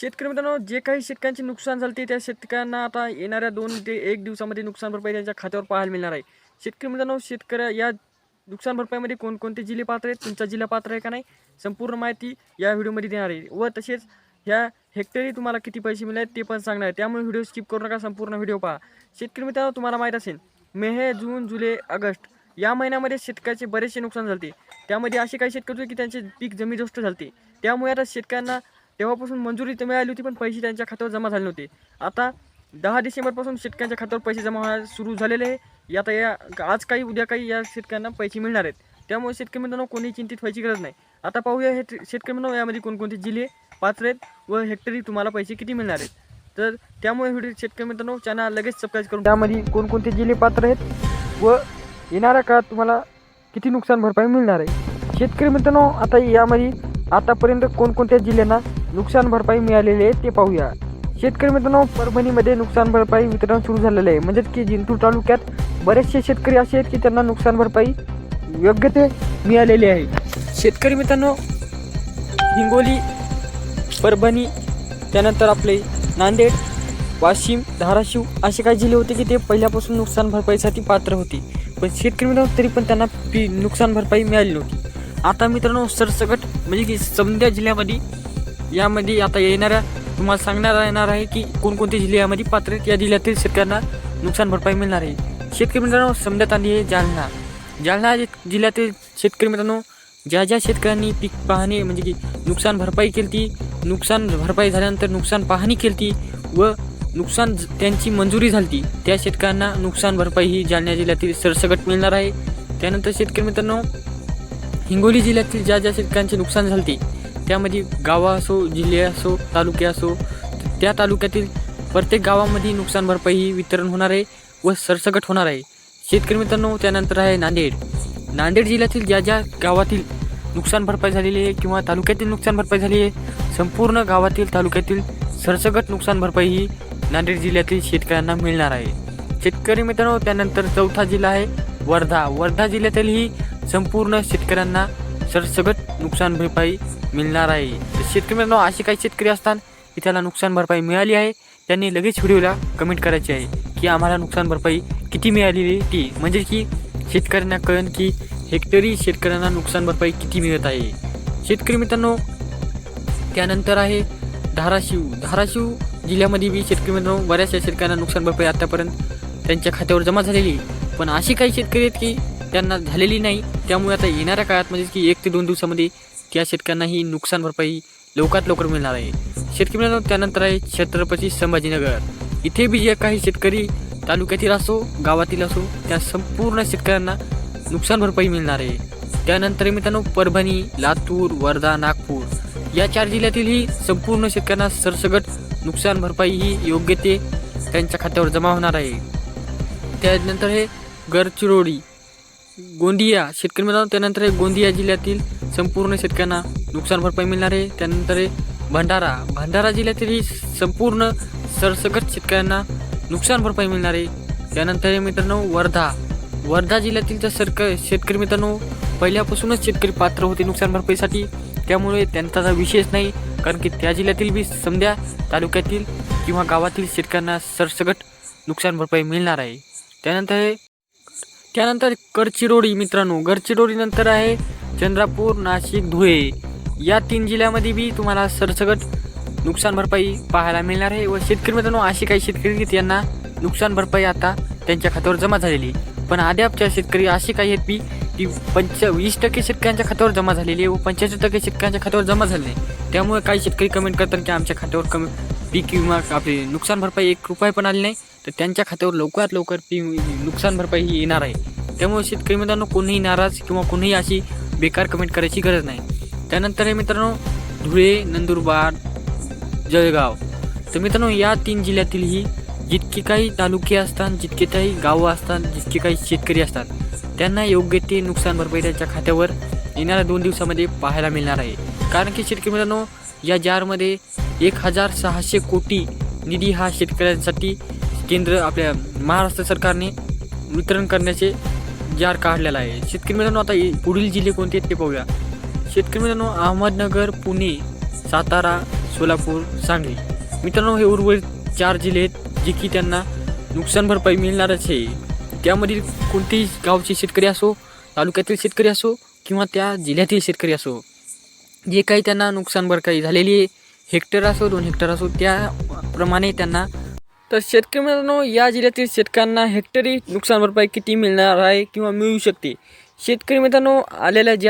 शेतकरी मित्रांनो जे काही शेतकऱ्यांचे नुकसान झाले त्या शेतकऱ्यांना आता येणाऱ्या दोन ते एक दिवसामध्ये नुकसान भरपाई त्यांच्या खात्यावर पाहायला मिळणार आहे. शेतकरी मित्रांनो शेतकऱ्या या नुकसान भरपाईमध्ये कोणकोणते जिल्हे पात्र आहेत तुमचा जिल्हा पात्र आहे का नाही संपूर्ण माहिती या व्हिडिओमध्ये देणार आहे. व तसेच ह्या हेक्टरी तुम्हाला किती पैसे मिळाले ते पण सांगणार आहे. त्यामुळे व्हिडिओ स्किप करू नका संपूर्ण व्हिडिओ पहा. शेतकरी मित्रांनो तुम्हाला माहीत असेल मे जून जुलै ऑगस्ट या महिन्यामध्ये शेतकऱ्याचे बरेचसे नुकसान झाले त्यामध्ये असे काही शेतकरी होते की त्यांचे पीक जमीनदोस्त झालते. त्यामुळे आता शेतकऱ्यांना तेव्हापासून मंजुरी तर मिळाली होती पण पैसे त्यांच्या खात्यावर जमा झाले नव्हते. आता दहा डिसेंबरपासून शेतकऱ्यांच्या खात्यावर पैसे जमा व्हायला सुरू झालेले आहे. आता या आज काही उद्या काही या शेतकऱ्यांना पैसे मिळणार आहेत. त्यामुळे शेतकरी मित्रांनो कोणी चिंतित व्हायची गरज नाही. आता पाहूया हे शेतकरी मित्रांनो यामध्ये कोणकोणते जिल्हे पात्र आहेत व हेक्टरी तुम्हाला पैसे किती मिळणार आहेत. तर त्यामुळे व्हिडिओ शेतकरी मित्रांनो चॅनल लगेच सबस्क्राईब करून त्यामध्ये कोणकोणते जिल्हे पात्र आहेत व येणाऱ्या काळात तुम्हाला किती नुकसान भरपाई मिळणार आहे. शेतकरी मित्रांनो आता यामध्ये आतापर्यंत कोणकोणत्या जिल्ह्यांना नुकसान भरपाई मिळालेली आहे ते पाहूया. शेतकरी मित्रांनो परभणीमध्ये नुकसान भरपाई वितरण सुरू झालेलं आहे. म्हणजेच की जिंतूर तालुक्यात बरेचसे शेतकरी असे आहेत की त्यांना नुकसान भरपाई योग्य ते मिळालेली आहे. शेतकरी मित्रांनो हिंगोली परभणी त्यानंतर आपले नांदेड वाशिम धाराशिव असे काही जिल्हे होते की ते पहिल्यापासून नुकसान भरपाईसाठी पात्र होते. पण शेतकरी मित्रांनो तरी पण त्यांना पी नुकसान भरपाई मिळाली नव्हती. आता मित्रांनो सरसकट म्हणजे की समद्या जिल्ह्यामध्ये यामध्ये आता येणाऱ्या तुम्हाला सांगण्यात येणार आहे की कोणकोणते जिल्ह्यामध्ये पात्र या जिल्ह्यातील शेतकऱ्यांना नुकसान भरपाई मिळणार आहे. शेतकरी मित्रांनो समजत आली आहे जालना. जालना जिल्ह्यातील शेतकरी मित्रांनो ज्या ज्या शेतकऱ्यांनी पीक पाहणी म्हणजे की नुकसान भरपाई केली ती नुकसान भरपाई झाल्यानंतर नुकसान पाहणी केली व नुकसान त्यांची मंजुरी झाली त्या शेतकऱ्यांना नुकसान भरपाई ही जालना जिल्ह्यातील सरसकट मिळणार आहे. त्यानंतर शेतकरी मित्रांनो हिंगोली जिल्ह्यातील ज्या ज्या शेतकऱ्यांचे नुकसान झाले त्यामध्ये गावं असो जिल्हे असो तालुके असो त्या तालुक्यातील प्रत्येक गावामध्ये नुकसान भरपाई ही वितरण होणार आहे व सरसकट होणार आहे. शेतकरी मित्रांनो त्यानंतर आहे नांदेड. नांदेड जिल्ह्यातील ज्या ज्या गावातील नुकसान भरपाई झालेली आहे किंवा तालुक्यातील नुकसान भरपाई झाली आहे संपूर्ण गावातील तालुक्यातील सरसकट नुकसान भरपाई ही नांदेड जिल्ह्यातील शेतकऱ्यांना मिळणार आहे. शेतकरी मित्रांनो त्यानंतर चौथा जिल्हा आहे वर्धा. वर्धा जिल्ह्यातील ही संपूर्ण शेतकऱ्यांना सरसगट नुकसान भरपाई मिळणार आहे. तर शेतकरी मित्रांनो असे काही शेतकरी असतात की त्याला नुकसान भरपाई मिळाली आहे. त्यांनी लगेच व्हिडिओला कमेंट करायची आहे की आम्हाला नुकसान भरपाई किती मिळालेली ती म्हणजे की शेतकऱ्यांना कळेल की हेक्टरी शेतकऱ्यांना नुकसान भरपाई किती मिळत आहे. शेतकरी मित्रांनो त्यानंतर आहे धाराशिव. धाराशिव जिल्ह्यामध्ये बी शेतकरी मित्रांनो बऱ्याचशा शेतकऱ्यांना नुकसान भरपाई आतापर्यंत त्यांच्या खात्यावर जमा झालेली आहे. पण अशी काही शेतकरी आहेत की त्यांना झालेली नाही. त्यामुळे आता येणाऱ्या काळात म्हणजे की एक ते दोन दिवसामध्ये त्या शेतकऱ्यांना ही नुकसान भरपाई लवकरात लवकर मिळणार आहे. शेतकरी मित्रांनो त्यानंतर आहे छत्रपती संभाजीनगर. इथे बी जे काही शेतकरी तालुक्यातील असो गावातील असो त्या संपूर्ण शेतकऱ्यांना नुकसान भरपाई मिळणार आहे. त्यानंतर मित्रांनो परभणी लातूर वर्धा नागपूर या चार जिल्ह्यातील ही संपूर्ण शेतकऱ्यांना सरसगट नुकसान भरपाई ही योग्य ते त्यांच्या खात्यावर जमा होणार आहे. त्यानंतर हे गडचिरोली. गोंदिया. शेतकरी मित्रांनो त्यानंतर आहे गोंदिया जिल्ह्यातील संपूर्ण शेतकऱ्यांना नुकसान भरपाई मिळणार आहे. त्यानंतर आहे भंडारा. भंडारा जिल्ह्यातीलही संपूर्ण सरसकट शेतकऱ्यांना नुकसान भरपाई मिळणार आहे. त्यानंतर हे मित्रांनो वर्धा. वर्धा जिल्ह्यातील तर सरक शेतकरी मित्रांनो पहिल्यापासूनच शेतकरी पात्र होते नुकसान भरपाईसाठी. त्यामुळे त्यांचा विशेष नाही कारण की त्या जिल्ह्यातील बी समध्या तालुक्यातील किंवा गावातील शेतकऱ्यांना सरसकट नुकसान भरपाई मिळणार आहे. त्यानंतर हे त्यानंतर गडचिरोली मित्रांनो. गडचिरोलीनंतर आहे चंद्रपूर नाशिक धुळे. या तीन जिल्ह्यामध्ये बी तुम्हाला सरसगट नुकसान भरपाई पाहायला मिळणार आहे व शेतकरी मित्रांनो अशी काही शेतकरी आहेत यांना नुकसान भरपाई आता त्यांच्या खात्यावर जमा झालेली पण अद्यापच्या शेतकरी अशी काही आहेत की ती पंच वीस टक्के शेतकऱ्यांच्या खात्यावर जमा झालेली आहे व पंच्याहत्तर टक्के शेतकऱ्यांच्या खात्यावर जमा झाले नाही त्यामुळे काही शेतकरी कमेंट करतात की आमच्या खात्यावर कमी पीक विमा आपली नुकसान भरपाई एक रुपये पण आली नाही तर त्यांच्या खात्यावर लवकरात लवकर पी नुकसान भरपाई ही येणार आहे. त्यामुळे शेतकरी मित्रांनो कोणीही नाराज किंवा कोणीही अशी बेकार कमेंट करायची गरज नाही. त्यानंतर हे मित्रांनो धुळे नंदुरबार जळगाव. तर मित्रांनो या तीन जिल्ह्यातील ही जितके काही तालुके असतात जितके काही गावं असतात जितके काही शेतकरी असतात त्यांना योग्य ते नुकसान भरपाई त्यांच्या खात्यावर येणाऱ्या दोन दिवसामध्ये पाहायला मिळणार आहे. कारण की शेतकरी मित्रांनो या जारमध्ये एक हजार सहाशे कोटी निधी हा शेतकऱ्यांसाठी केंद्र आपल्या महाराष्ट्र सरकारने वितरण करण्याचे जार काढलेला आहे. शेतकरी मित्रांनो आता पुढील जिल्हे कोणते आहेत ते पाहूया. शेतकरी मित्रांनो अहमदनगर पुणे सातारा सोलापूर सांगली. मित्रांनो हे उर्वरित चार जिल्हे आहेत जे की त्यांना नुकसान भरपाई मिळणारच आहे. त्यामधील कोणतेही गावचे शेतकरी असो तालुक्यातील शेतकरी असो किंवा त्या जिल्ह्यातील शेतकरी असो जे काही त्यांना नुकसान भरपाई झालेली आहे हेक्टर असो दोन हेक्टर असो त्याप्रमाणे त्यांना तर शेतकरी मित्रांनो या जिल्ह्यातील शेतकऱ्यांना हेक्टरी नुकसान भरपाई किती मिळणार आहे किंवा मिळू शकते? शेतकरी मित्रांनो आलेल्या जी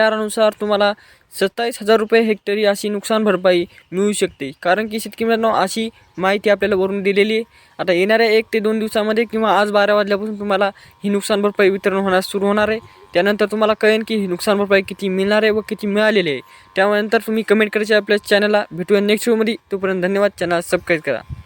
तुम्हाला सत्तावीस हजार रुपये हेक्टरी अशी नुकसान भरपाई मिळू शकते. कारण की शेतकरी मित्रांनो अशी माहिती आपल्याला वरून दिलेली आहे. आता येणाऱ्या एक ते दोन दिवसामध्ये किंवा आज बारा वाजल्यापासून तुम्हाला ही नुकसान भरपाई वितरण होण्यास सुरू होणार आहे. त्यानंतर तुम्हाला कळेल की ही नुकसान भरपाई किती मिळणार आहे व किती मिळालेली आहे. त्यानंतर तुम्ही कमेंट करायचे आपल्या चॅनलला भेटूया नेक्स्ट व्हिडिओमध्ये तोपर्यंत धन्यवाद. चॅनल सबस्क्राईब करा.